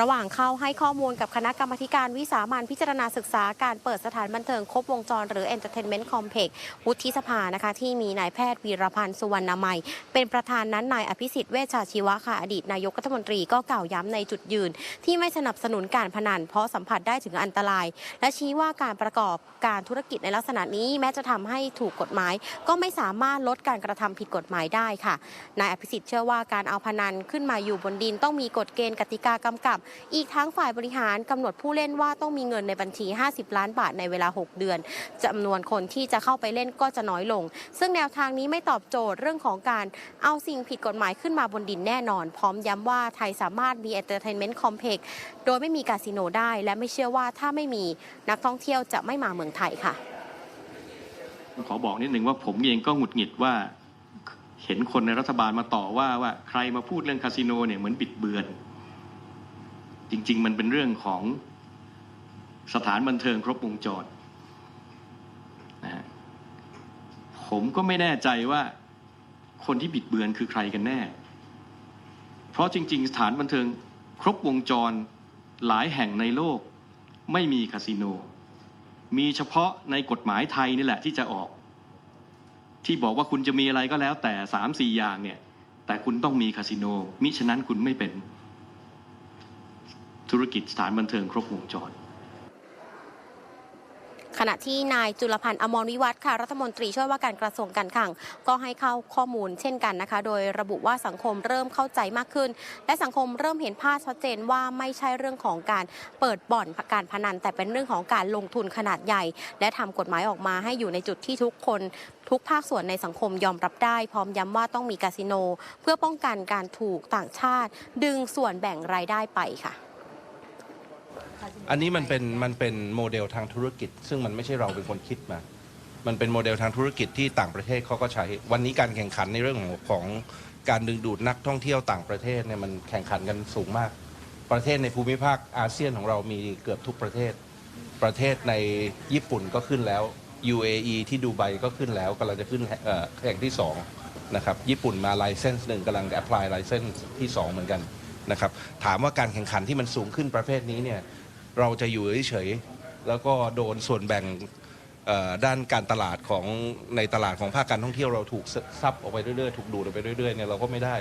ระหว่างเข้าให้ข้อมูลกับคณะกรรมการวิสามันพิจารณาศึกษาการเปิดสถานบันเทิงครบวงจร หรือ Entertainment Complex วุฒิสภานะคะ ที่มีนายแพทย์วีรพันธ์สุวรรณมัยเป็นประธานนั้นนายอภิสิทธิ์เวชชาชีวะค่ะอดีตนายกรัฐมนตรีก็กล่าวย้ำในจุดยืน ที่ไม่สนับสนุนการพนัน เพราะสัมผัสได้ถึงอันตราย และชี้ว่าการประกอบการธุรกิจในลักษณะนี้แม้จะทำให้ถูกกฎหมาย ก็ไม่สามารถลดการกระทำผิดกฎหมายได้ค่ะนายอภิสิทธิ์เชื่อว่าการเอาพนันขึ้นมาอยู่บนดินต้องมีกฎเกณฑ์กติกากำกับอีกทั้งฝ่ายบริหารกำหนดผู้เล่นว่าต้องมีเงินในบัญชี 50 ล้านบาทในเวลา 6 เดือนจำนวนคนที่จะเข้าไปเล่นก็จะน้อยลง ซึ่งแนวทางนี้ไม่ตอบโจทย์เรื่องของการเอาสิ่งผิดกฎหมายขึ้นมาบนดินแน่นอน พร้อมย้ำว่าไทยสามารถมี Entertainment Complex โดยไม่มีคาสิโนได้ และไม่เชื่อว่าถ้าไม่มีนักท่องเที่ยวจะไม่มาเมืองไทยค่ะขอบอกนิดหนึ่งว่าผมเองก็หงุดหงิดว่าเห็นคนในรัฐบาลมาต่อว่าว่าใครมาพูดเรื่องคาสิโนเนี่ยเหมือนบิดเบือน จริง ๆ มันเป็นเรื่องของสถานบันเทิงครบวงจรนะฮะผมก็ไม่แน่ใจว่าคนที่บิดเบือนคือใครกันแน่ เพราะจริง ๆ สถานบันเทิงครบวงจรหลายแห่งในโลกไม่มีคาสิโน มีเฉพาะในกฎหมายไทยนี่แหละที่จะออก ที่บอกว่าคุณจะมีอะไรก็แล้วแต่สามสี่อย่างเนี่ย แต่คุณต้องมีคาสิโนมิฉะนั้นคุณไม่เป็น ธุรกิจสถานบันเทิงครบวงจรขณะที่นายจุลพันธ์อมรวิวัฒน์ค่ะรัฐมนตรีช่วยว่าการกระทรวงการคลังก็ให้เข้าข้อมูลเช่นกันนะคะ โดยระบุว่าสังคมเริ่มเข้าใจมากขึ้น และสังคมเริ่มเห็นภาพชัดเจนว่าไม่ใช่เรื่องของการเปิดบ่อนการพนัน แต่เป็นเรื่องของการลงทุนขนาดใหญ่ และทำกฎหมายออกมาให้อยู่ในจุดที่ทุกคนทุกภาคส่วนในสังคมยอมรับได้ พร้อมย้ำว่าต้องมีคาสิโน เพื่อป้องกันการถูกต่างชาติ ดึงส่วนแบ่งรายได้ไปค่ะ อันนี้มันเป็นมันเป็นโมเดลทางธุรกิจ ซึ่งมันไม่ใช่เราเป็นคนคิดมา มันเป็นโมเดลทางธุรกิจที่ต่างประเทศเขาก็ใช้ วันนี้การแข่งขันในเรื่องของของการดึงดูดนักท่องเที่ยวต่างประเทศเนี่ยมันแข่งขันกันสูงมาก ประเทศในภูมิภาคอาเซียนของเรามีเกือบทุกประเทศ ประเทศในญี่ปุ่นก็ขึ้นแล้ว UAE ที่ดูไบก็ขึ้นแล้วกำลังจะขึ้นแห่งที่สองนะครับญี่ปุ่นมาไลเซนส์หนึ่งกำลังแอพพลายไลเซนส์ที่สองเหมือนกันนะครับถามว่าการแข่งขันที่มันสูงขึ้นประเภทนี้เนี่ย เราจะอยู่เฉยๆแล้วก็โดนส่วนแบ่งด้านการตลาดของในตลาดของภาคการท่องเที่ยวเราถูกซับออกไปเรื่อยๆ ถูกดูดออกไปเรื่อยๆเนี่ยเราก็ไม่ได้